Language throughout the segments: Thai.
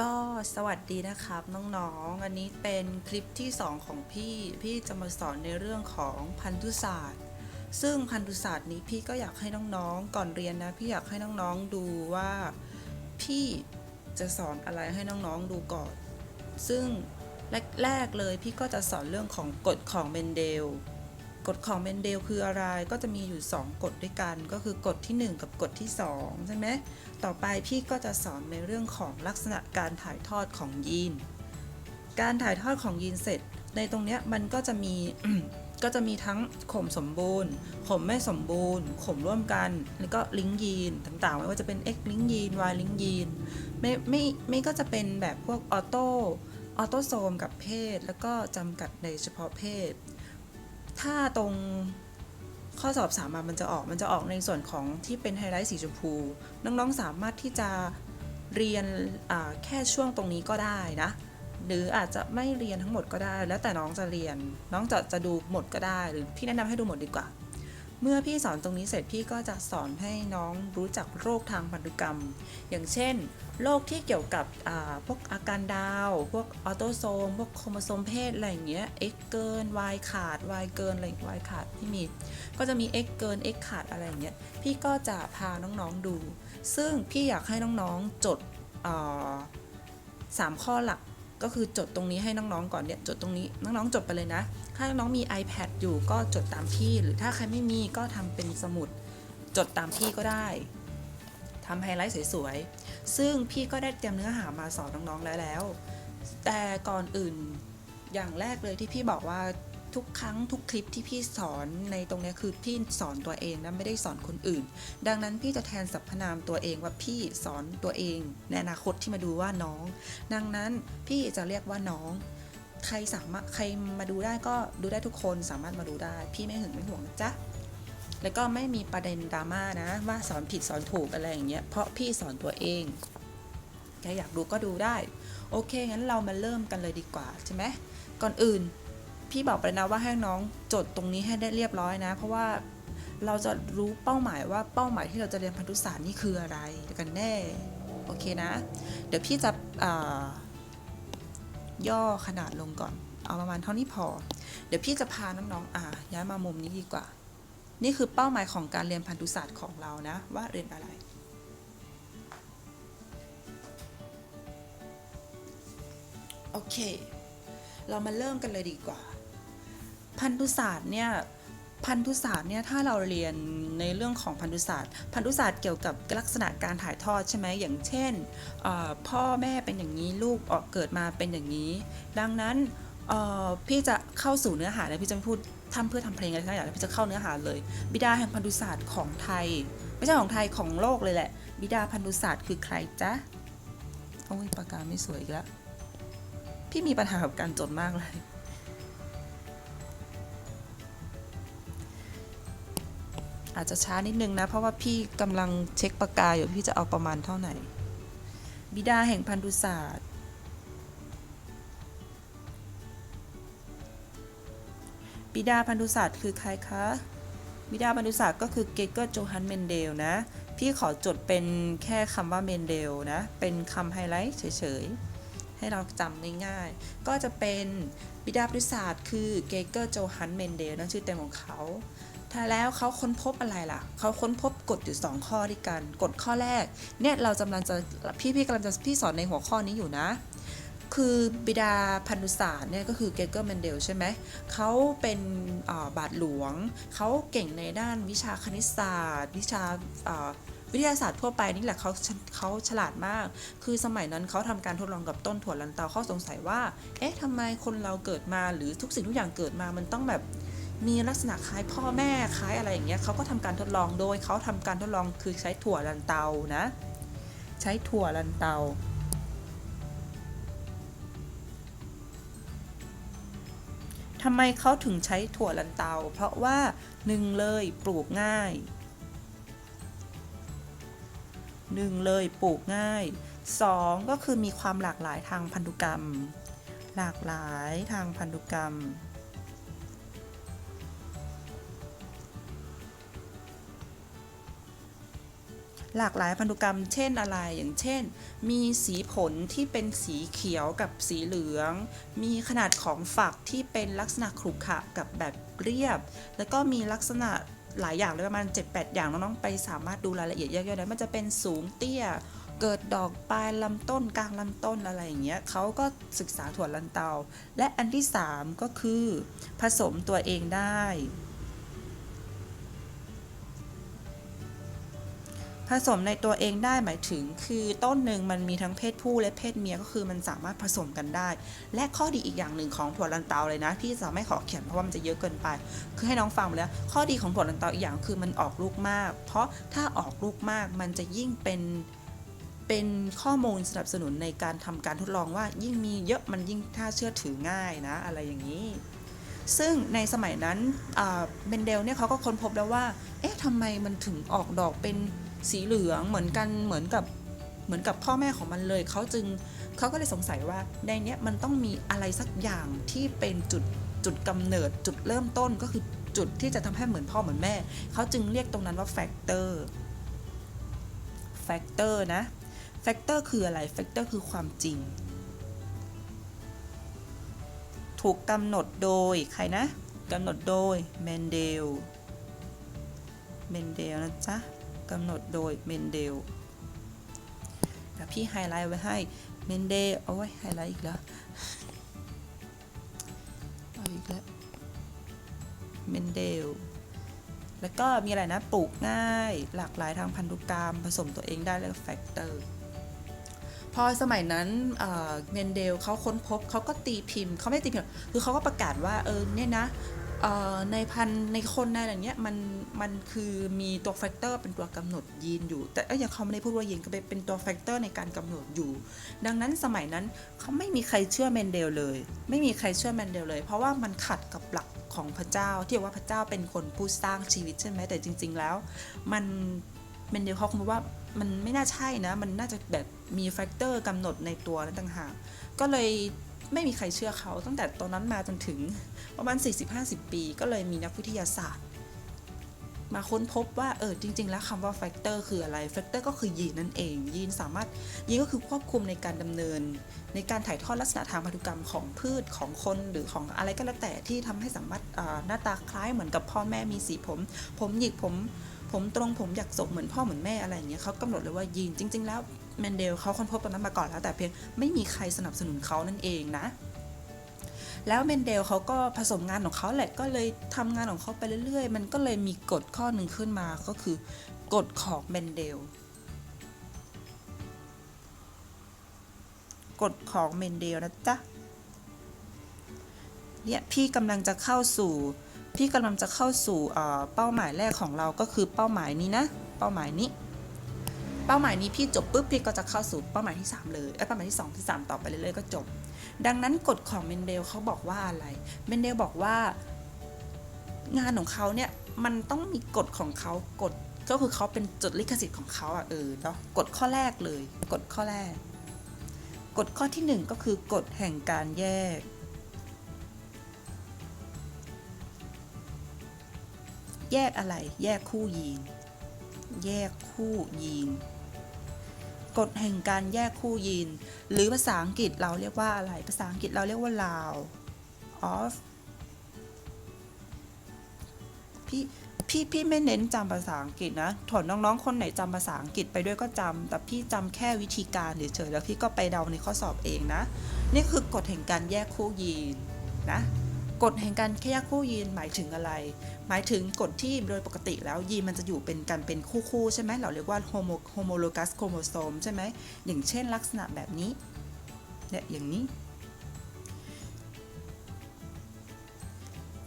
ก็สวัสดีนะครับน้องๆ อันนี้เป็นคลิปที่ 2 ของพี่ พี่จะมาสอนในเรื่องของพันธุศาสตร์ ซึ่งพันธุศาสตร์นี้พี่ก็อยากให้น้องๆ ก่อนเรียนนะ พี่อยากให้น้องๆ ดูว่าพี่จะสอนอะไรให้น้องๆ ดูก่อน ซึ่งแรกๆ เลยพี่ก็จะสอนเรื่องของกฎของเมนเดล กฎของเมนเดลคืออะไรก็จะมีอยู่ 2กฎด้วยกัน ก็คือกฎที่ 1 กับกฎที่ 2 ใช่ไหมต่อไปพี่ก็จะสอนในเรื่องของลักษณะการถ่ายทอดของยีน การถ่ายทอดของยีนเสร็จ ในตรงเนี้ยมันก็จะมีก็จะมีทั้งข่มสมบูรณ์ข่มไม่สมบูรณ์ข่มร่วมกัน แล้วก็ลิงก์ยีนต่างๆ ไม่ว่าจะเป็น X ลิงก์ยีน Y ลิงก์ยีนไม่ไม่ไม่ก็จะเป็นแบบพวกออโต้ออโตโซมกับเพศ แล้วก็จำกัดในเฉพาะเพศ ถ้าตรงข้อสอบสามมันจะออกมันจะออกในส่วนของที่เป็นไฮไลท์สีชมพู น้องๆสามารถที่จะเรียนแค่ช่วงตรงนี้ก็ได้นะ หรืออาจจะไม่เรียนทั้งหมดก็ได้ แล้วแต่น้องจะเรียน น้องจะจะดูหมดก็ได้ หรือพี่แนะนำให้ดูหมดดีกว่า เมื่อพี่สอนตรงนี้เสร็จพี่ก็จะสอนให้น้องรู้จักโรคทางพันธุกรรม อย่างเช่น โรคที่เกี่ยวกับพวกอาการดาว พวกออโตโซม พวกโครโมโซมเพศอะไรอย่างเงี้ย X เกิน Y ขาด Y เกินอะไร Y ขาดที่มี ก็จะมี X เกิน X ขาดอะไรอย่างเงี้ย พี่ก็จะพาน้องๆดู ซึ่งพี่อยากให้น้องๆจดสามข้อหลัก ก็คือจดตรงนี้ให้น้องๆก่อนเนี่ยจดตรงนี้น้องๆจดไปเลยนะ ถ้าน้องมี iPad อยู่ก็จดตามที่ หรือถ้าใครไม่มีก็ทำเป็นสมุด จดตามที่ก็ได้ทำไฮไลท์สวยๆ ซึ่งพี่ก็ได้เตรียมเนื้อหามาสอนน้องๆแล้วแล้ว แต่ก่อนอื่นอย่างแรกเลยที่พี่บอกว่า ทุกครั้งทุกคลิปที่พี่สอนในตรงนี้คือพี่สอนตัวเองนะไม่ได้สอนคนอื่น ดังนั้นพี่จะแทนสรรพนามตัวเองว่าพี่สอนตัวเองในอนาคตที่มาดูว่าน้อง ดังนั้นพี่จะเรียกว่าน้องใครสามารถใครมาดูได้ก็ดูได้ทุกคนสามารถมาดูได้ พี่ไม่หึงไม่ห่วงนะจ๊ะแล้วก็ไม่มีประเด็นดราม่านะ ว่าสอนผิดสอนถูกอะไรอย่างเงี้ยเพราะพี่สอนตัวเองใครอยากดูก็ดูได้ โอเคงั้นเรามาเริ่มกันเลยดีกว่าใช่ไหมก่อนอื่น พี่บอกไปนะว่าให้น้องจดตรงนี้ให้ได้เรียบร้อยนะ เพราะว่าเราจะรู้เป้าหมายว่าเป้าหมายที่เราจะเรียนพันธุศาสตร์นี่คืออะไรกันแน่โอเคนะ เดี๋ยวพี่จะย่อขนาดลงก่อน เอาประมาณเท่านี้พอ เดี๋ยวพี่จะพาน้องๆอ่าย้ายมามุมนี้ดีกว่า นี่คือเป้าหมายของการเรียนพันธุศาสตร์ของเรานะว่าเรียนอะไรโอเค เรามาเริ่มกันเลยดีกว่า พันธุศาสตร์เนี่ยพันธุศาสตร์เนี่ยถ้าเราเรียนในเรื่องของพันธุศาสตร์ พันธุศาสตร์เกี่ยวกับลักษณะการถ่ายทอดใช่ไหมอย่างเช่น พ่อแม่เป็นอย่างนี้ลูกออกเกิดมาเป็นอย่างนี้ ดังนั้นพี่จะเข้าสู่เนื้อหาเลยพี่จะไม่พูดทำเพื่อทำเพลงอะไรทั้งอย่างพี่จะเข้าเนื้อหาเลย บิดาแห่งพันธุศาสตร์ของไทย ไม่ใช่ของไทยของโลกเลยแหละ บิดาพันธุศาสตร์คือใครจ๊ะโอ้ยปากกาไม่สวยอีกแล้วพี่มีปัญหากับการจดมากเลย อาจจะช้านิดนึงนะ เพราะว่าพี่กำลังเช็คปากกาอยู่พี่จะเอาประมาณเท่าไหร่ บิดาแห่งพันธุศาสตร์บิดาพันธุศาสตร์คือใครคะบิดาพันธุศาสตร์ก็คือเกเกอร์โจฮันเมนเดลนะ พี่ขอจดเป็นแค่คำว่าเมนเดลนะ เป็นคำไฮไลท์เฉยๆ ให้เราจำง่ายๆ ก็จะเป็นบิดาพันธุศาสตร์คือเกเกอร์โจฮันเมนเดลนั่นชื่อเต็มของเขา ถ้าแล้วเขาค้นพบอะไรล่ะ เขาค้นพบกฎอยู่ 2 ข้อด้วยกัน กฎข้อแรก เนี่ยเรากำลังจะพี่พี่กำลังจะพี่สอนในหัวข้อนี้อยู่นะ คือบิดาพันธุศาสตร์เนี่ยก็คือเกเกอร์แมนเดลใช่ไหม เขาเป็นาบาทหลวง เขาเก่งในด้านวิชาคณิตศาสตร์ วิชาาวิทยาศาสตร์ทั่วไปนี่แหละเขาเขาฉลาดมาก คือสมัยนั้นเขาทำการทดลองกับต้นถั่วลันเตาเขาสงสัยว่า เอ๊ะทำไมคนเราเกิดมาหรือทุกสิ่งทุกอย่างเกิดมามันต้องแบบ มีลักษณะคล้ายพ่อแม่คล้ายอะไรอย่างเงี้ยเขาก็ทำการทดลองโดยเขาทำการทดลองคือใช้ถั่วลันเตานะ ใช้ถั่วลันเตา ทำไมเขาถึงใช้ถั่วลันเตา เพราะว่าหนึ่งเลยปลูกง่ายหนึ่งเลยปลูกง่ายสองก็คือมีความหลากหลายทางพันธุกรรม หลากหลายทางพันธุกรรม หลากหลายพันธุกรรมเช่นอะไรอย่างเช่น มีสีผลที่เป็นสีเขียวกับสีเหลือง มีขนาดของฝักที่เป็นลักษณะขรุขระกับแบบเรียบ แล้วก็มีลักษณะหลายอย่างเลยประมาณ 7-8 อย่างน้องๆไปสามารถดูรายละเอียดย่อยๆได้มันจะเป็นสูงเตี้ยเกิดดอกปลายลำต้นกลางลำต้นอะไรอย่างเงี้ยเขาก็ศึกษาถั่วลันเตา และอันที่ 3 ก็คือ ผสมตัวเองได้ ผสมในตัวเองได้หมายถึง คือต้นหนึ่งมันมีทั้งเพศผู้และเพศเมียก็คือมันสามารถผสมกันได้ และข้อดีอีกอย่างหนึ่งของถั่วลันเตาเลยนะพี่จะไม่ขอเขียนเพราะว่ามันจะเยอะเกินไป คือให้น้องฟังแล้ว ข้อดีของถั่วลันเตาอีกอย่างคือมันออกลูกมาก เพราะถ้าออกลูกมากมันจะยิ่งเป็นเป็นข้อมูลสนับสนุนในการทำการทดลองว่ายิ่งมีเยอะมันยิ่งถ้าเชื่อถือง่ายนะ อะไรอย่างนี้ ซึ่งในสมัยนั้นเบนเดลเนี่ยเขาก็ค้นพบแล้วว่า เอ๊ะทำไมมันถึงออกดอกเป็น สีเหลืองเหมือนกันเหมือนกับเหมือนกับพ่อแม่ของมันเลยเขาจึงเขาก็เลยสงสัยว่าในเนี้ยมันต้องมีอะไรสักอย่างที่เป็นจุดจุดกำเนิดจุดเริ่มต้นก็คือจุดที่จะทำให้เหมือนพ่อเหมือนแม่ เขาจึงเรียกตรงนั้นว่าแฟกเตอร์แฟกเตอร์นะแฟกเตอร์คืออะไรแฟกเตอร์คือความจริง ถูกกำหนดโดยใครนะกำหนดโดยเมนเดลเมนเดลนะจ๊ะ กำหนดโดยเมนเดลเดี๋ยวพี่ไฮไลท์ไว้ให้เมนเดลเอาไว้ไฮไลท์อีกแล้วเอาอีกแล้วเมนเดลแล้วก็มีอะไรนะปลูกง่ายหลากหลายทางพันธุกรรม ผสมตัวเองได้แล้วแฟกเตอร์พอสมัยนั้นเมนเดลเขาค้นพบเขาก็ตีพิมพ์เขาไม่ตีพิมพ์คือเขาก็ประกาศว่าเออเนี่ยนะในพันในคนในอะไรเงี้ยมัน มันคือมีตัวแฟกเตอร์เป็นตัวกำหนดยีนอยู่ แต่เอ้ยเขาไม่ได้พูดว่ายีนก็เป็นตัวแฟกเตอร์ในการกำหนดอยู่ ดังนั้นสมัยนั้นเขาไม่มีใครเชื่อเมนเดลเลย ไม่มีใครเชื่อเมนเดลเลย เพราะว่ามันขัดกับหลักของพระเจ้า ที่ว่าพระเจ้าเป็นคนผู้สร้างชีวิตใช่ไหมแต่จริง ๆ แล้ว มันเมนเดลเขาคงว่ามันไม่น่าใช่นะ มันน่าจะแบบมีแฟกเตอร์กำหนดในตัวนั้นต่างหาก ก็เลยไม่มีใครเชื่อเขาตั้งแต่ตอนนั้นมาจนถึงประมาณ 40-50 ปี ก็เลยมีนักวิทยาศาสตร์ มาค้นพบว่าเออจริง ๆ แล้วคำว่าแฟกเตอร์คืออะไรแฟกเตอร์ก็คือยีนนั่นเอง ยีนสามารถยีนก็คือควบคุมในการดำเนิน ในการถ่ายทอดลักษณะทางพันธุกรรมของพืชของคนหรือของอะไรก็แล้วแต่ที่ทำให้สามารถหน้าตาคล้ายเหมือนกับพ่อแม่มีสีผม ผมหยิกผมผมตรงผมอยากศกเหมือนพ่อเหมือนแม่อะไรอย่างเงี้ยเขากำหนดเลยว่ายีนจริง ๆ แล้วแมนเดลเขาค้นพบตรงนั้นมาก่อนแล้วแต่เพียงไม่มีใครสนับสนุนเขานั่นเองนะ แล้วเมนเดลเขาก็ผสมงานของเขาแหละก็เลยทำงานของเขาไปเรื่อยๆ มันก็เลยมีกฎข้อหนึ่งขึ้นมาก็คือกฎของเมนเดลกฎของเมนเดลนะจ๊ะเนี่ยพี่กำลังจะเข้าสู่พี่กำลังจะเข้าสู่เป้าหมายแรกของเราก็คือเป้าหมายนี้นะเป้าหมายนี้ เป้าหมายนี้พี่จบปุ๊บพี่ก็จะเข้าสู่เป้าหมายที่ 3 เลยเอ้ยเป้าหมายที่ 2 ที่ 3 ต่อไปเรื่อยๆก็จบ ดังนั้นกฎของเมนเดลเขาบอกว่าอะไร เมนเดลบอกว่างานของเขาเนี่ยมันต้องมีกฎของเขากฎก็คือเขาเป็นจดลิขสิทธิ์ของเขาอะเออเนาะกฎข้อแรกเลยกฎข้อแรกกฎข้อที่หนึ่งก็คือกฎแห่งการแยก แยกอะไร แยกคู่ยีน แยกคู่ยีน กฎแห่งการแยกคู่ยีน หรือภาษาอังกฤษเราเรียกว่าอะไร ภาษาอังกฤษเราเรียกว่า law of พี่พี่พี่ไม่เน้นจำภาษาอังกฤษนะถอนน้องๆ คนไหนจำภาษาอังกฤษไปด้วยก็จำ แต่พี่จำแค่วิธีการเฉยๆแล้วพี่ก็ไปเดาในข้อสอบเองนะ นี่คือกฎแห่งการแยกคู่ยีนนะ กฎแห่งการแยกคู่ยีนหมายถึงอะไร หมายถึงกฎที่โดยปกติแล้วยีนมันจะอยู่เป็นกันเป็นคู่ๆใช่ไหมเราเรียกว่าโฮโมโฮโมโลกัสโครโมโซมใช่ไหมอย่างเช่นลักษณะแบบนี้เนี่ยอย่างนี้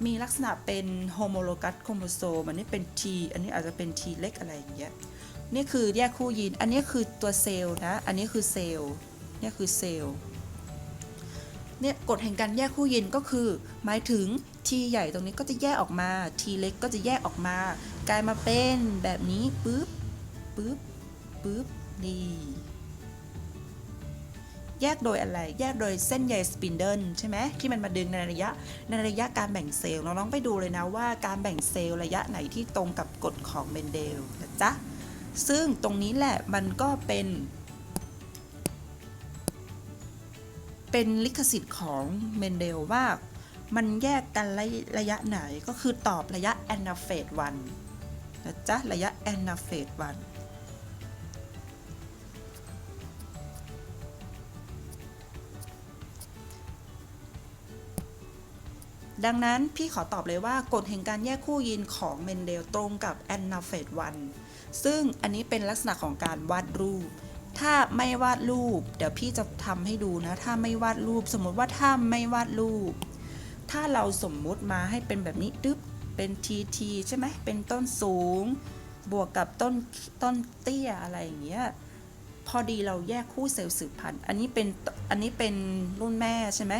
มีลักษณะเป็นโฮโมโลกัสโครโมโซมอันนี้เป็น T อันนี้อาจจะเป็น T เล็กอะไรอย่างเงี้ยนี่คือแยกคู่ยีน อันนี้คือตัวเซลล์นะ อันนี้คือเซลล์เนี่ยคือเซลล์ เนี่ยกฎแห่งการแยกคู่ยีนก็คือ หมายถึง T ใหญ่ตรงนี้ก็จะแยกออกมา T เล็กก็จะแยกออกมา กลายมาเป็นแบบนี้ปึ๊บปึ๊บปึ๊บนี่แยกโดยอะไร แยกโดยเส้นใยสปินเดิลใช่ไหมที่มันมาดึงในระยะในระยะการแบ่งเซลล์น้องๆไปดูเลยนะว่าการแบ่งเซลล์ระยะไหนที่ตรงกับกฎของเมนเดลนะจ๊ะซึ่งตรงนี้แหละมันก็เป็น เป็นลิขสิทธิ์ของเมนเดลว่ามันแยกกันระระยะไหนก็คือตอบระยะแอนนาเฟสวันนะจ๊ะ ระยะแอนนาเฟสวันดังนั้นพี่ขอตอบเลยว่ากฎแห่งการแยกคู่ยีนของเมนเดลตรงกับแอนนาเฟสวันซึ่งอันนี้เป็นลักษณะของการวาดรูป ถ้าไม่วาดรูป เดี๋ยวพี่จะทำให้ดูนะ ถ้าไม่วาดรูป สมมติว่าถ้าไม่วาดรูป ถ้าเราสมมุติมาให้เป็นแบบนี้ดึ๊บเป็นทีทีใช่ไหมเป็นต้นสูง บวกกับต้นต้นเตี้ยอะไรอย่างเงี้ยพอดีเราแยกคู่เซลล์สืบพันธุ์ อันนี้เป็นอันนี้เป็นรุ่นแม่ใช่ไหม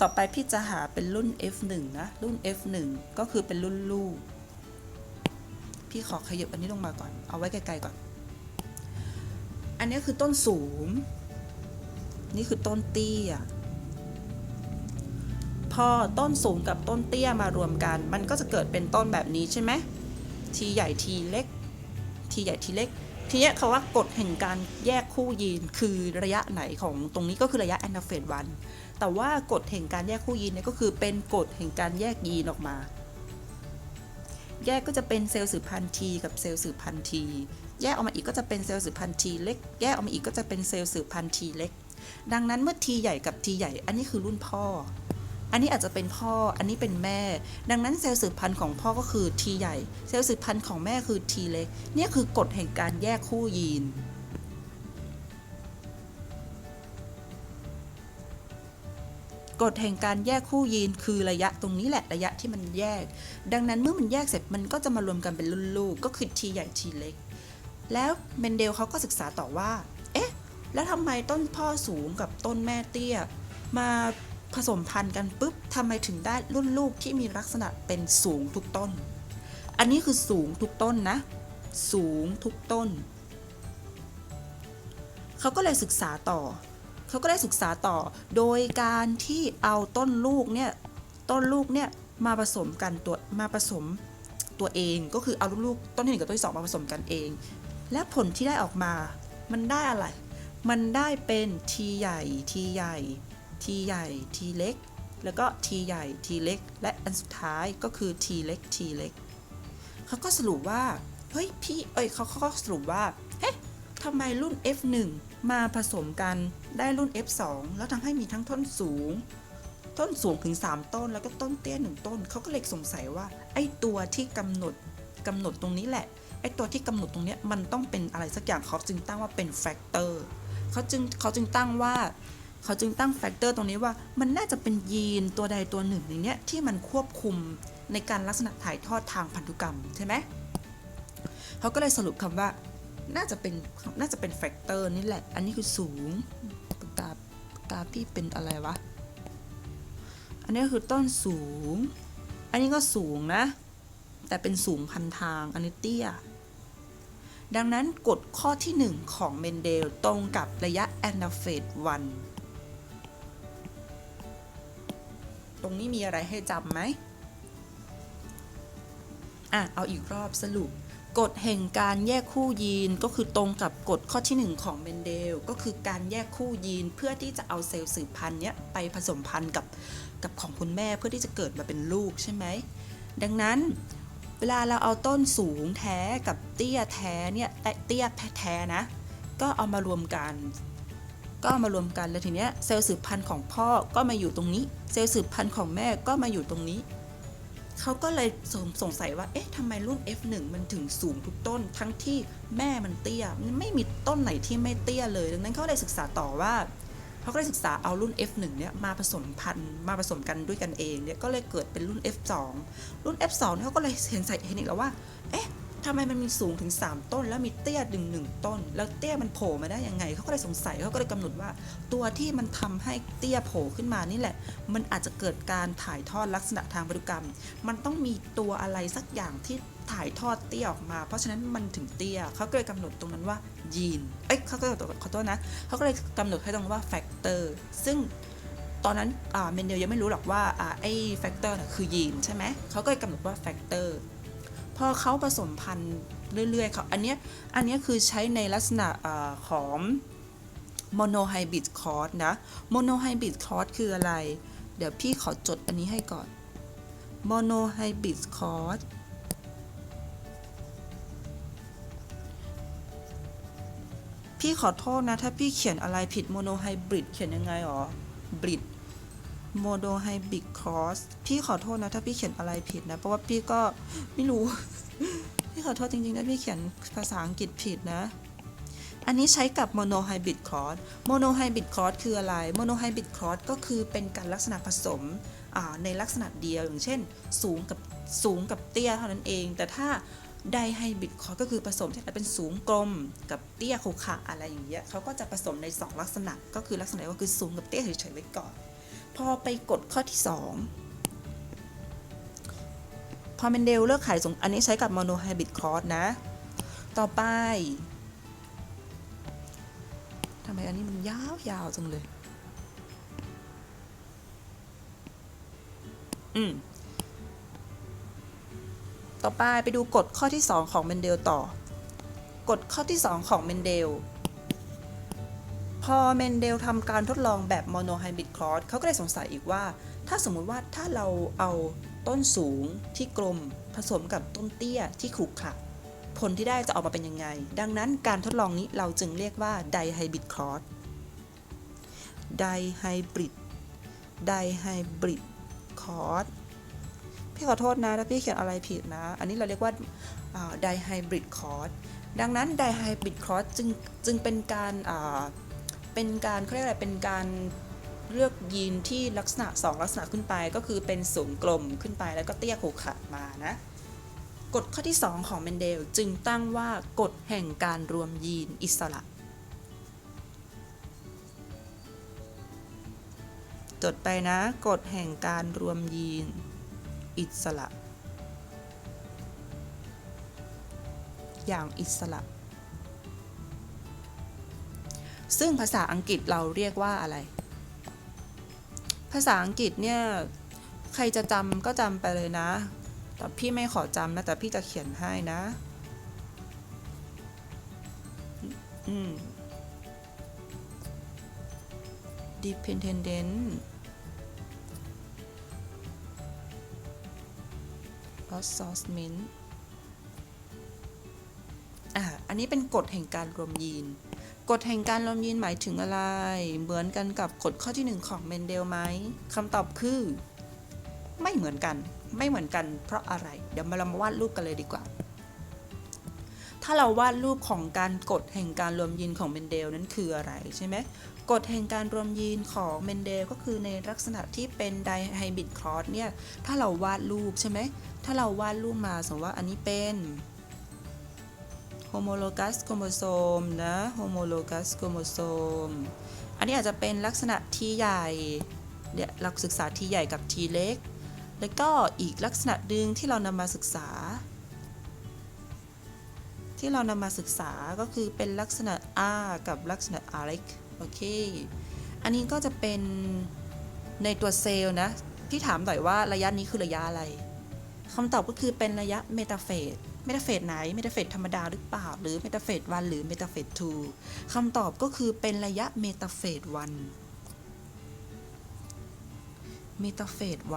ต่อไปพี่จะหาเป็นรุ่น F1 นะ รุ่น F1 ก็คือเป็นรุ่นลูก พี่ขอขยับอันนี้ลงมาก่อน เอาไว้ไกลๆก่อน อันนี้คือต้นสูง นี่คือต้นเตี้ย พอต้นสูงกับต้นเตี้ยมารวมกัน มันก็จะเกิดเป็นต้นแบบนี้ใช่ไหมทีใหญ่ทีเล็ก ทีใหญ่ทีเล็ก ทีนี้เขาว่ากฎแห่งการแยกคู่ยีนคือระยะไหนของตรงนี้ก็คือระยะแอนนาเฟสวันแต่ว่ากฎแห่งการแยกคู่ยีนเนี่ยก็คือเป็นกฎแห่งการแยกยีนออกมา แยกก็จะเป็นเซลล์สืบพันธุ์ T กับเซลล์สืบพันธุ์ T แยกออกมาอีกก็จะเป็นเซลล์สืบพันธุ์ T เล็ก แยกออกมาอีกก็จะเป็นเซลล์สืบพันธุ์ T เล็ก ดังนั้นเมื่อ T ใหญ่กับ T ใหญ่ อันนี้คือรุ่นพ่อ อันนี้อาจจะเป็นพ่อ อันนี้เป็นแม่ ดังนั้นเซลล์สืบพันธุ์ของพ่อก็คือทีใหญ่ เซลล์สืบพันธุ์ของแม่คือทีเล็ก นี่คือกฎแห่งการแยกคู่ยีน กฎแห่งการแยกคู่ยีนคือระยะตรงนี้แหละระยะที่มันแยก ดังนั้นเมื่อมันแยกเสร็จมันก็จะมารวมกันเป็นรุ่นลูกก็คือทีใหญ่ทีเล็ก แล้วเมนเดลเขาก็ศึกษาต่อว่า เอ๊ะ แล้วทำไมต้นพ่อสูงกับต้นแม่เตี้ย มาผสมพันธุ์กันปุ๊บทำไมถึงได้รุ่นลูกที่มีลักษณะเป็นสูงทุกต้น อันนี้คือสูงทุกต้นนะ สูงทุกต้น เขาก็เลยศึกษาต่อ เขาก็ได้ศึกษาต่อ โดยการที่เอาต้นลูกเนี่ยต้นลูกเนี่ยมาผสมกันตัวมาผสมตัวเองก็คือเอาลูกต้นที่หนึ่งกับต้นที่สองมาผสมกันเอง และผลที่ได้ออกมามันได้อะไร มันได้เป็นทีใหญ่ทีใหญ่ทีใหญ่ทีเล็ก แล้วก็ทีใหญ่ทีเล็ก และอันสุดท้ายก็คือทีเล็กทีเล็กเขาก็สรุปว่าเฮ้ยพี่เอ้ยเขาเขาก็สรุปว่า ทำไมรุ่น F1 มาผสมกันได้รุ่น F2 แล้วทำให้มีทั้งต้นสูง ต้นสูงถึง 3 ต้นแล้วก็ต้นเตี้ยหนึ่งต้น เขาก็เลยสงสัยว่า ไอ้ตัวที่กำหนดกำหนดตรงนี้แหละ ไอ้ตัวที่กำหนดตรงนี้มันต้องเป็นอะไรสักอย่างเขาจึงตั้งว่าเป็นแฟกเตอร์เขาจึงเขาจึงตั้งว่าเขาจึงตั้งแฟกเตอร์ตรงนี้ว่ามันน่าจะเป็นยีนตัวใดตัวหนึ่งในเนี้ยที่มันควบคุมในการลักษณะถ่ายทอดทางพันธุกรรมใช่ไหมเขาก็เลยสรุปคำว่า น่าจะเป็นน่าจะเป็นแฟกเตอร์นี่แหละ อันนี้คือสูงปากกาปากกาพี่เป็นอะไรวะ อันนี้คือต้นสูง อันนี้ก็สูงนะ แต่เป็นสูงพันทาง อันนี้เตี้ย ดังนั้นกฎข้อที่ 1 ของเมนเดลตรงกับระยะแอนนาเฟสวันตรงนี้มีอะไรให้จำไหมอะ เอาอีกรอบสรุป กฎแห่งการแยกคู่ยีนก็คือตรงกับกฎข้อที่ 1 ของเมนเดล ก็คือการแยกคู่ยีนเพื่อที่จะเอาเซลล์สืบพันธุ์เนี้ยไปผสมพันธุ์กับกับของคุณแม่เพื่อที่จะเกิดมาเป็นลูกใช่ไหมดังนั้นเวลาเราเอาต้นสูงแท้กับเตี้ยแท้เนี่ยเตี้ยแท้ๆนะ ก็เอามารวมกัน ก็ามารวมกันแล้วทีเนี้ยเซลล์สืบพันธุ์ของพ่อก็มาอยู่ตรงนี้ เซลล์สืบพันธุ์ของแม่ก็มาอยู่ตรงนี้ เขาก็เลยสงสงสัยว่า เอ๊ะทำไมรุ่น F1 มันถึงสูงทุกต้น ทั้งที่แม่มันเตี้ย ไม่มีต้นไหนที่ไม่เตี้ยเลย ดังนั้นเขาเลยศึกษาต่อว่าเขาก็เลยศึกษาเอารุ่น F1 เนี่ยมาผสมพันธุ์มาผสมกันด้วยกันเองเนี่ย ก็เลยเกิดเป็นรุ่น F2 รุ่น F2 เนี่ยเขาก็เลยเห็นใส่เห็นอีกแล้วว่า เอ๊ะ ทำไมมันมีสูงถึง 3 ต้น แล้วมีเตี้ยดึงหนึ่งต้น แล้วเตี้ยมันโผล่มาได้ยังไง เขาก็เลยสงสัยเขาก็เลยกำหนดว่า ตัวที่มันทำให้เตี้ยโผล่ขึ้นมานี่แหละ มันอาจจะเกิดการถ่ายทอดลักษณะทางพันธุกรรม มันต้องมีตัวอะไรสักอย่างที่ถ่ายทอดเตี้ยออกมา เพราะฉะนั้นมันถึงเตี้ยเขาก็เลยกำหนดตรงนั้นว่ายีนเอ้ยเขาก็ขอโทษนะเขาก็เลยกำหนดให้ตรงว่าแฟกเตอร์ซึ่งตอนนั้นเมนเดลยังไม่รู้หรอกว่าไอ้แฟกเตอร์คือยีนใช่ไหมเขาก็เลยกำหนดว่าแฟกเตอร์ พอเขาผสมพันธุ์เรื่อยๆค่ะอันเนี้ยอันเนี้ยคือใช้ในลักษณะอของ monohybrid cross นะ monohybrid cross คืออะไร เดี๋ยวพี่ขอจดอันนี้ให้ก่อน monohybrid cross พี่ขอโทษนะ ถ้าพี่เขียนอะไรผิด monohybrid เขียนยังไงหรอ brid monohybrid cross พี่ขอโทษนะถ้าพี่เขียนอะไรผิดนะ เพราะว่าพี่ก็ไม่รู้ พี่ขอโทษจริงๆถ้าพี่เขียนภาษาอังกฤษผิดนะ อันนี้ใช้กับ monohybrid cross monohybrid cross คืออะไร monohybrid cross ก็คือเป็นการลักษณะผสมในลักษณะเดียวอย่างเช่น สูงกับสูงกับเตี้ยเท่านั้นเอง แต่ถ้าไดไฮบริดคอร์ก็คือผสมที่เป็นสูงกลมกับเตี้ยขรุขระอะไรอย่างเงี้ยเขาก็จะผสมใน 2 ลักษณะ ก็คือลักษณะก็คือสูงกับเตี้ยเฉยๆไว้ก่อน พอไปกดข้อที่ 2 พอเมนเดลเลือกขายสงอันนี้ใช้กับ monohybrid cross นะ ต่อไปทำไมอันนี้มันยาวๆจังเลย อืม ต่อไปไปดูกฎข้อที่ 2 ของเมนเดลต่อ กฎข้อที่ 2 ของเมนเดล พอเมนเดลทำการทดลองแบบโมโนไฮบริดคลอสเขาก็เลยสงสัยอีกว่า ถ้าสมมุติว่าถ้าเราเอาต้นสูงที่กลมผสมกับต้นเตี้ยที่ขรุขระผลที่ได้จะออกมาเป็นยังไง ดังนั้นการทดลองนี้เราจึงเรียกว่าไดไฮบริดคลอสไดไฮบริดไดไฮบริดคอร์สพี่ขอโทษนะถ้าพี่เขียนอะไรผิดนะ อันนี้เราเรียกว่าไดไฮบริดคอร์สดังนั้นไดไฮบริดคอร์สจึงจึงเป็นการ เป็นการเขาเรียกอะไรเป็นการเลือกยีนที่ลักษณะ 2 ลักษณะขึ้นไป ก็คือเป็นสูงกลมขึ้นไปแล้วก็เตี้ยขรุขระมานะกฎข้อที่ 2 ของเมนเดลจึงตั้งว่ากฎแห่งการรวมยีนอิสระ จดไปนะกฎแห่งการรวมยีนอิสระ อย่างอิสระ ซึ่งภาษาอังกฤษเราเรียกว่าอะไร ภาษาอังกฤษเนี่ย ใครจะจำก็จำไปเลยนะ แต่พี่ไม่ขอจำนะ แต่พี่จะเขียนให้นะอืม dependent assessment อะอันนี้เป็นกฎแห่งการรวมยีน กฎแห่งการรวมยีนหมายถึงอะไร เหมือนกันกับกฎข้อที่หนึ่งของเมนเดลไหมคำตอบคือ ไม่เหมือนกัน ไม่เหมือนกัน เพราะอะไร เดี๋ยวมาเรามาวาดรูปกันเลยดีกว่า ถ้าเราวาดรูปของการกฎแห่งการรวมยีนของเมนเดลนั้นคืออะไรใช่ไหมกฎแห่งการรวมยีนของเมนเดลก็คือในลักษณะที่เป็นไดไฮบริดคลอสเนี่ย ถ้าเราวาดรูปใช่ไหม ถ้าเราวาดรูปมาสมมติว่าอันนี้เป็น โฮโมโลกัสโครโมโซมนะโฮโมโลกัสโครโมโซมอันนี้อาจจะเป็นลักษณะที่ใหญ่เนี่ยเราศึกษาที่ใหญ่กับทีเล็ก แล้วก็อีกลักษณะหนึ่งที่เรานำมาศึกษา ที่เรานำมาศึกษาก็คือเป็นลักษณะ R กับลักษณะ Alex โอเค อันนี้ก็จะเป็นในตัวเซลล์นะพี่ถามหน่อยว่าระยะนี้คือระยะอะไรคำตอบก็คือเป็นระยะเมตาเฟส เมตาเฟสไหนเมตาเฟสธรรมดาหรือเปล่า หรือเมตาเฟส1หรือเมตาเฟส2คำตอบก็คือเป็นระยะเมตาเฟส1เมตาเฟส1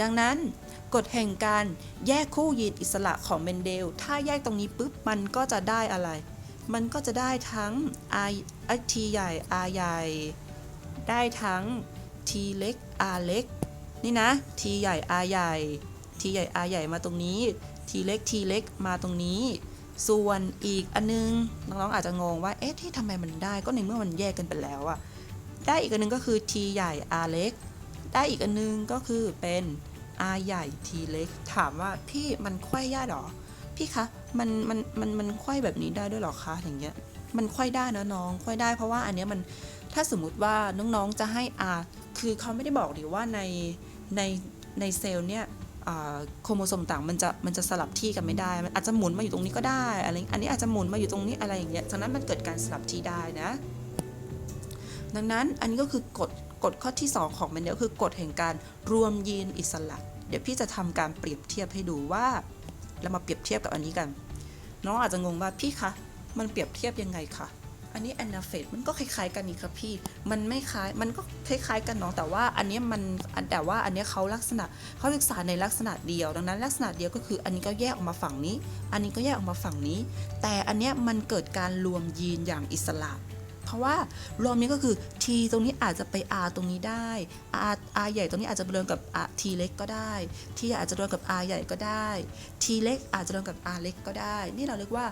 ดังนั้นกฎแห่งการแยกคู่ยีนอิสระของเมนเดล ถ้าแยกตรงนี้ปุ๊บ มันก็จะได้อะไร มันก็จะได้ทั้ง R T ใหญ่ R ใหญ่ ได้ทั้ง T เล็ก R เล็ก นี่นะ T ใหญ่ R ใหญ่ T ใหญ่ R ใหญ่มาตรงนี้ T เล็ก T เล็กมาตรงนี้ ส่วนอีกอันนึงน้องๆอาจจะงงว่าเอ๊ะที่ทำไมมันได้ก็ในเมื่อมันแยกกันไปแล้วอะได้อีกอันนึงก็คือ T ใหญ่ R เล็ก ได้อีกอันนึงก็คือเป็น R ใหญ่ T เล็ก ถามว่าพี่มันไขว้ยากหรอ พี่คะมันมันมันมันไขว้แบบนี้ได้ด้วยหรอคะอย่างเงี้ยมันไขว้ได้นะน้องไขว้ได้เพราะว่าอันเนี้ยมันถ้าสมมุติว่าน้องๆจะให้ R คือเขาไม่ได้บอกหรือว่าในในในเซลล์เนี่ย โครโมโซมต่างมันจะมันจะสลับที่กันไม่ได้ มันอาจจะหมุนมาอยู่ตรงนี้ก็ได้อะไรอันนี้อาจจะหมุนมาอยู่ตรงนี้อะไรอย่างเงี้ยฉะนั้นมันเกิดการสลับที่ได้นะ ดังนั้นอันนี้ก็คือกฎกฎข้อที่ 2 ของมันเนี่ยคือกฎแห่งการรวมยีนอิสระ เดี๋ยวพี่จะทำการเปรียบเทียบให้ดูว่าเรามาเปรียบเทียบกับอันนี้กัน น้องอาจจะงงว่าพี่คะมันเปรียบเทียบยังไงคะ อันนี้แอนนาเฟตมันก็คล้ายๆกันนี่ครับพี่ มันไม่คล้าย มันก็คล้ายๆกันน้องแต่ว่าอันนี้มัน แต่ว่าอันนี้เขาลักษณะเขาศึกษาในลักษณะเดียว ดังนั้น ลักษณะเดียวก็คืออันนี้ก็แยกออกมาฝั่งนี้ อันนี้ก็แยกออกมาฝั่งนี้ แต่อันนี้มันเกิดการรวมยีนอย่างอิสระเพราะว่ารวมนี้ก็คือ T ตรงนี้อาจจะไป R ตรงนี้ได้ R R ใหญ่ตรงนี้อาจจะรวมกับ R T เล็กก็ได้ T ใหญ่อาจจะรวมกับ R ใหญ่ก็ได้ T เล็กอาจจะรวมกับ R เล็กก็ได้ นี่เราเรียกว่า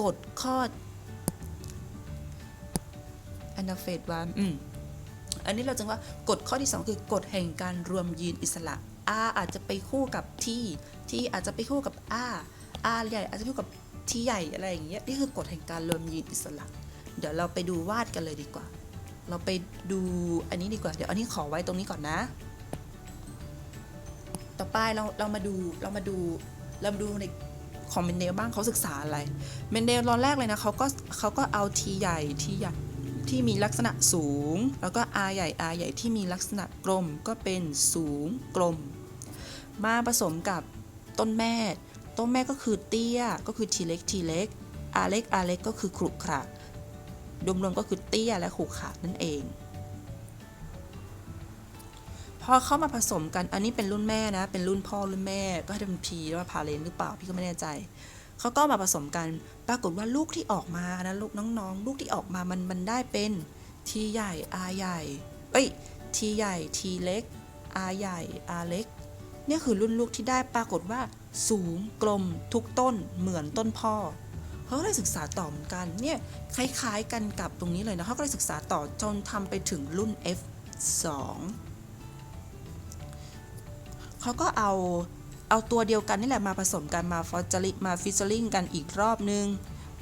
กฎข้อ a n a p h a s e ว่าอืมอันนี้เราจะว่ากฎข้อที่ 2 คือกฎแห่งการรวมยีนอิสระ R อาจจะไปคู่กับ T T อาจจะไปคู่กับ R R ใหญ่อาจจะคู่กับ T ใหญ่อะไรอย่างเงี้ยนี่คือกฎแห่งการรวมยีนอิสระ เดี๋ยวเราไปดูวาดกันเลยดีกว่า เราไปดูอันนี้ดีกว่า เดี๋ยวอันนี้ขอไว้ตรงนี้ก่อนนะ ต่อไปเราเรามาดูเรามาดูเรามาดูในของเมนเดลบ้างเขาศึกษาอะไร เมนเดลตอนแรกเลยนะเขาก็เขาก็เอาทีใหญ่ทีใหญ่ ที่มีลักษณะสูง แล้วก็ R ใหญ่ R ใหญ่ที่มีลักษณะกลมก็เป็นสูงกลม มาผสมกับต้นแม่ ต้นแม่ก็คือเตี้ย ก็คือทีเล็กทีเล็ก R เล็ก R เล็กก็คือขรุขระรวมๆก็คือเตี้ยและขรุขระนั่นเอง พอเข้ามาผสมกัน อันนี้เป็นรุ่นแม่นะ เป็นรุ่นพ่อรุ่นแม่ ก็ให้เป็นพีแล้วว่าพาเลนหรือเปล่า พี่ก็ไม่แน่ใจ เขาก็มาผสมกัน ปรากฏว่าลูกที่ออกมานะลูกน้องๆ ลูกที่ออกมามันมันได้เป็นทีใหญ่ R ใหญ่ เอ้ยทีใหญ่ทีเล็ก R ใหญ่ R เล็ก เนี่ยคือรุ่นลูกที่ได้ปรากฏว่า สูงกลมทุกต้นเหมือนต้นพ่อเขาก็เลยศึกษาต่อเหมือนกันเนี่ยคล้ายๆกันกับตรงนี้เลยนะเขาก็เลยศึกษาต่อจนทำไปถึงรุ่น F2 เขาก็เอา เอาตัวเดียวกันนี่แหละมาผสมกันมาฟอจลิมาฟิชเชอริงกันอีกรอบนึง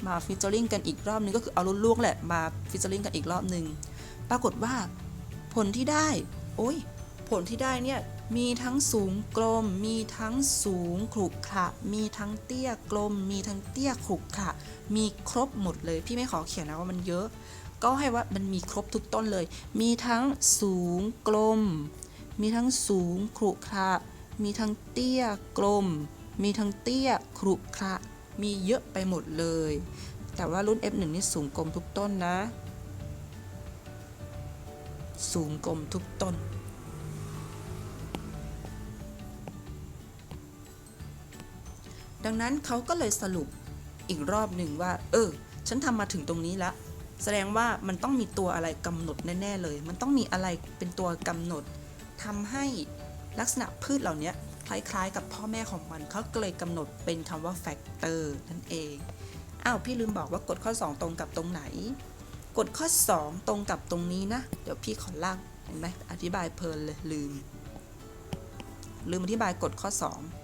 มาฟิชเชอริงกันอีกรอบนึงก็คือเอารุ่นลูกแหละมาฟิชเชอริงกันอีกรอบนึง ปรากฏว่าผลที่ได้ โอ้ยผลที่ได้เนี่ยมีทั้งสูงกลม มีทั้งสูงขรุขระมีทั้งเตี้ยกลม มีทั้งเตี้ยขรุขระมีครบหมดเลย พี่ไม่ขอเขียนนะว่ามันเยอะ ก็ให้ว่ามันมีครบทุกต้นเลย มีทั้งสูงกลม มีทั้งสูงขรุขระ มีทั้งเตี้ยกลม มีทั้งเตี้ยขรุขระมีเยอะไปหมดเลย แต่ว่ารุ่น F1 นี่สูงกลมทุกต้นนะ สูงกลมทุกต้น ดังนั้นเขาก็เลยสรุปอีกรอบหนึ่งว่า เออ ฉันทำมาถึงตรงนี้แล้วแสดงว่ามันต้องมีตัวอะไรกำหนดแน่ ๆ เลย มันต้องมีอะไรเป็นตัวกำหนดทำให้ ลักษณะพืชเหล่านี้คล้ายๆ กับพ่อแม่ของมันเขาเลยกำหนดเป็นคำว่า factor นั่นเอง อ้าวพี่ลืมบอกว่ากฎข้อ 2 ตรงกับตรงไหน กฎข้อ 2 ตรงกับตรงนี้นะ เดี๋ยวพี่ขอลากเห็นไหมอธิบายเพลินเลยลืม ลืมอธิบายกฎข้อ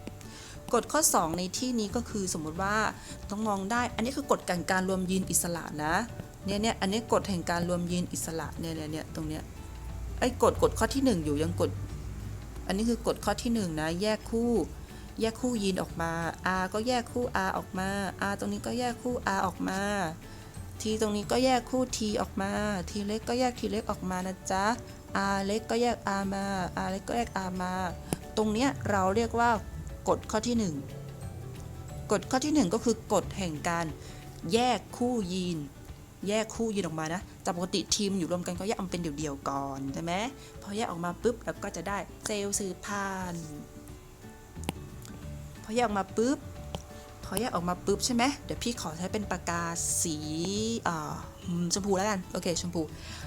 2 กฎข้อ 2 ในที่นี้ก็คือสมมุติว่าต้องมองได้ อันนี้คือกฎการการรวมยีนอิสระนะเนี่ยเนี่ยอันนี้กฎแห่งการรวมยีนอิสระเนี่ยเนี่ยเนี่ยตรงเนี้ยไอ้กฎกฎข้อที่ 1 อยู่ยังกฎ อันนี้คือกฎข้อที่1นนะแยกคู่ แยกคู่ยีนออกมา R ก็แยกคู่ R ออกมา R ตรงนี้ก็แยกคู่ R ออกมา T ตรงนี้ก็แยกคู่ T ออกมา T เล็กก็แยก T เล็กออกมานะจ๊ะ R เล็กก็แยก R มา R เล็กก็แยก R มา ตรงเนี้ยเราเรียกว่ากฎข้อที่ 1 กฎข้อที่ 1 ก็คือกฎแห่งการแยกคู่ยีน แยกคู่ยีนออกมานะจากปกติทีมอยู่รวมกันก็แยกออกมาเป็นเดี่ยวๆก่อนใช่ไหมพอแยกออกมาปุ๊บเราก็จะได้เซลล์สืบพันธุ์พอแยกออกมาปุ๊บพอแยกออกมาปุ๊บใช่ไหมเดี๋ยวพี่ขอใช้เป็นปากกาสีชมพูแล้วกันโอเคชมพู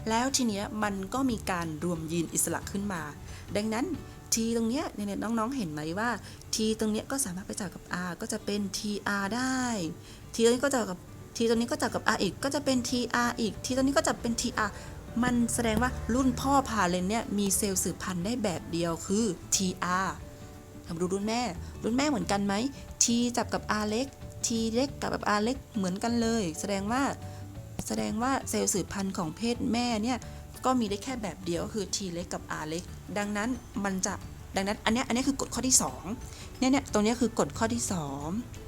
แล้วทีเนี้ยมันก็มีการรวมยีนอิสระขึ้นมา ดังนั้นทีตรงเนี้ยเนี่ยน้องๆเห็นไหมว่าทีตรงเนี้ยก็สามารถไปจับกับ R ก็จะเป็น TR ได้ทีตรงนี้ก็จะกับ ทีตรงนี้ก็จับกับ R อีกก็จะเป็น TR อีกทีตรงนี้ก็จะเป็น TR มันแสดงว่ารุ่นพ่อพาเลนเนี่ยมีเซลล์สืบพันธุ์ได้แบบเดียวคือ TR ทำดูรุ่นแม่ รุ่นแม่เหมือนกันไหม T จับกับ R เล็ก T เล็กกับ R เล็กเหมือนกันเลย แสดงว่าแสดงว่าเซลล์สืบพันธุ์ของเพศแม่เนี่ยก็มีได้แค่แบบเดียวก็คือ T เล็กกับ R เล็ก ดังนั้นมันจะดังนั้นอันเนี้ยอันเนี้ยคือกฎข้อที่2เนี่ยเนี่ยตรงเนี้ยคือกฎข้อที่ 2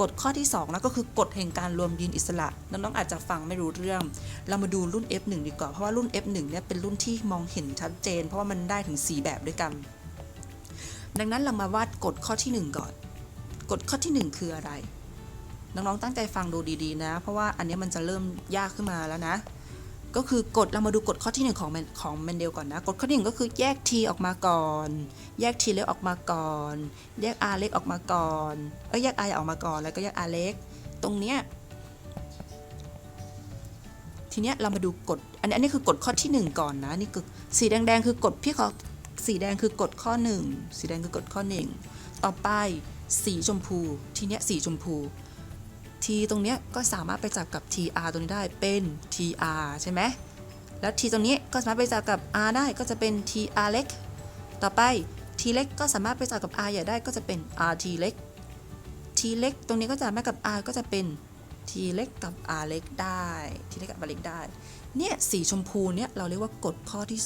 กฎข้อที่2แล้วก็คือกฎแห่งการรวมยีนอิสระน้องๆอาจจะฟังไม่รู้เรื่อง เรามาดูรุ่น F1 ดีกว่าเพราะว่ารุ่น F1 เนี่ยเป็นรุ่นที่มองเห็นชัดเจน เพราะว่ามันได้ถึง 4 แบบด้วยกัน ดังนั้นเรามาวาดกฎข้อที่ 1 ก่อน กฎข้อที่หนึ่งคืออะไร น้องๆตั้งใจฟังดูดีๆนะ เพราะว่าอันนี้มันจะเริ่มยากขึ้นมาแล้วนะ ก็คือกฎเรามาดูกฎข้อที่หนึ่งของของแมนเดลก่อนนะกฎข้อที่หนึ่งก็คือแยก t ออกมาก่อน แยก t เล็กออกมาก่อน แยก r เล็กออกมาก่อนเอ้ยแยก r ออกมาก่อนแล้วก็แยก r เล็กตรงเนี้ยทีเนี้ยเรามาดูกฎอันนี้อันนี้คือกฎข้อที่หนึ่งก่อนนะนี่คือสีแดงๆคือกฎพี่ขอสีแดงคือกฎข้อหนึ่งสีแดงคือกฎข้อหนึ่งต่อไปสีชมพู ทีเนี้ยสีชมพู t ตรงเนี้ยก็สามารถไปจับกับ tr ตรงนี้ได้เป็น tr ใช่ไหมแล้ว t ตรงนี้ก็สามารถไปจับกับ r ได้ก็จะเป็น tr เล็ก ต่อไป t เล็กก็สามารถไปจับกับ r ใหญ่ได้ก็จะเป็น rt เล็ก t เล็กตรงนี้ก็จะแม่กับ r ก็จะเป็น t เล็กกับ r เล็กได้ t เล็กกับ r เล็กได้ เนี่ยสีชมพูเนี่ยเราเรียกว่ากฎข้อที่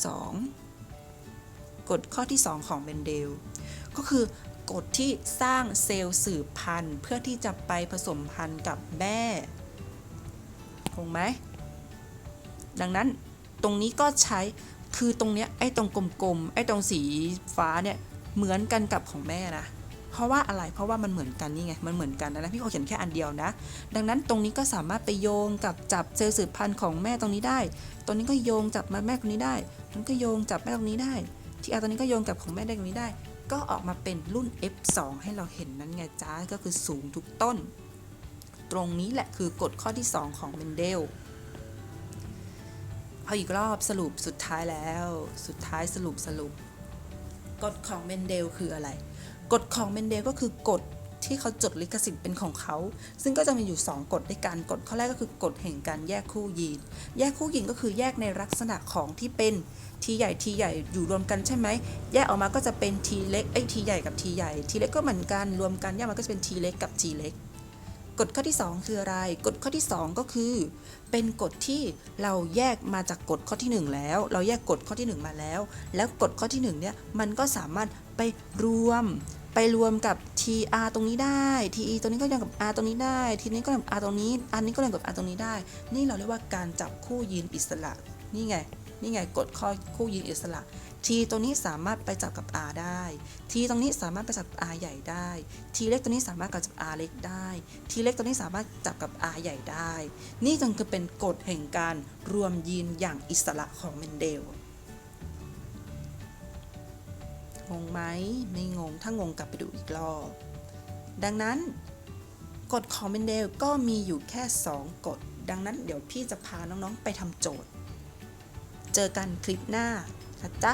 2 กฎข้อที่ 2 ของเบนเดล ก็คือ กฎที่สร้างเซลล์สืบพันธุ์ เพื่อที่จะไปผสมพันธุ์กับแม่คงไหม ดังนั้นตรงนี้ก็ใช้คือตรงเนี้ยไอ้ตรงกลมๆไอ้ตรงสีฟ้าเนี่ยเหมือนกันกับของแม่นะเพราะว่าอะไรเพราะว่ามันเหมือนกันนี่ไงมันเหมือนกันนะพี่ขอเขียนแค่อันเดียวนะ ดังนั้นตรงนี้ก็สามารถไปโยงกับจับเซลล์สืบพันธุ์ของแม่ตรงนี้ได้ ตรงนี้ก็โยงจับมาแม่ตรงนี้ได้ตรงนี้ก็โยงจับแม่ตรงนี้ได้ ที่อาตรงนี้ก็โยงกับของแม่ได้ตรงนี้ได้ ก็ออกมาเป็นรุ่น F2 ให้เราเห็นนั้นไงจ้าก็คือสูงทุกต้น ตรงนี้แหละคือกฎข้อที่ 2 ของเมนเดลเอาอีกรอบสรุปสุดท้ายแล้ว สุดท้ายสรุปสรุป กฎของเมนเดลคืออะไร กฎของเมนเดลก็คือกฎที่เขาจดลิขสิทธิ์เป็นของเขา ซึ่งก็จะมีอยู่ 2 กฎด้วยกันกฎข้อแรกก็คือกฎแห่งการแยกคู่ยีน แยกคู่ยีนก็คือแยกในลักษณะของที่เป็น ทีใหญ่ทีใหญ่อยู่รวมกันใช่ไหมแยกออกมาก็จะเป็นทีเล็กไอ้ทีใหญ่กับทีใหญ่ทีเล็กก็เหมือนกันรวมกันแยกมาก็จะเป็นทีเล็กกับทีเล็กกฎข้อที่ 2 คืออะไร กฎข้อที่ 2 ก็คือ เป็นกฎที่เราแยกมาจากกฎข้อที่ 1 แล้ว เราแยกกฎข้อที่ 1 มาแล้ว แล้วกฎข้อที่1เนี่ยมันก็สามารถไปรวม ไปรวมกับ tr ตรงนี้ได้ te ตรงนี้ก็รวมกับ r ตรงนี้ได้ ทีนี้ก็รวมกับ r ตรงนี้ อันนี้ก็รวมกับ r ตรงนี้ได้ นี่เราเรียกว่าการจับคู่ยีนอิสระ นี่ไง นี่ไงกฎข้อคู่ยีนอิสระ t ตัวนี้สามารถไปจับกับ r ได้ t ตรงนี้สามารถไปจับกับ r ใหญ่ได้ t เล็กตัวนี้สามารถจับ r เล็กได้ t เล็กตัวนี้สามารถจับกับ r ใหญ่ได้ นี่จึงคือเป็นกฎแห่งการรวมยีนอย่างอิสระของเมนเดลงงไหมไม่งงถ้างงกลับไปดูอีกรอบ ดังนั้นกฎของเมนเดลก็มีอยู่แค่ 2 กฎ ดังนั้นเดี๋ยวพี่จะพาน้องๆไปทำโจทย์ เจอกันคลิปหน้านะจ๊ะ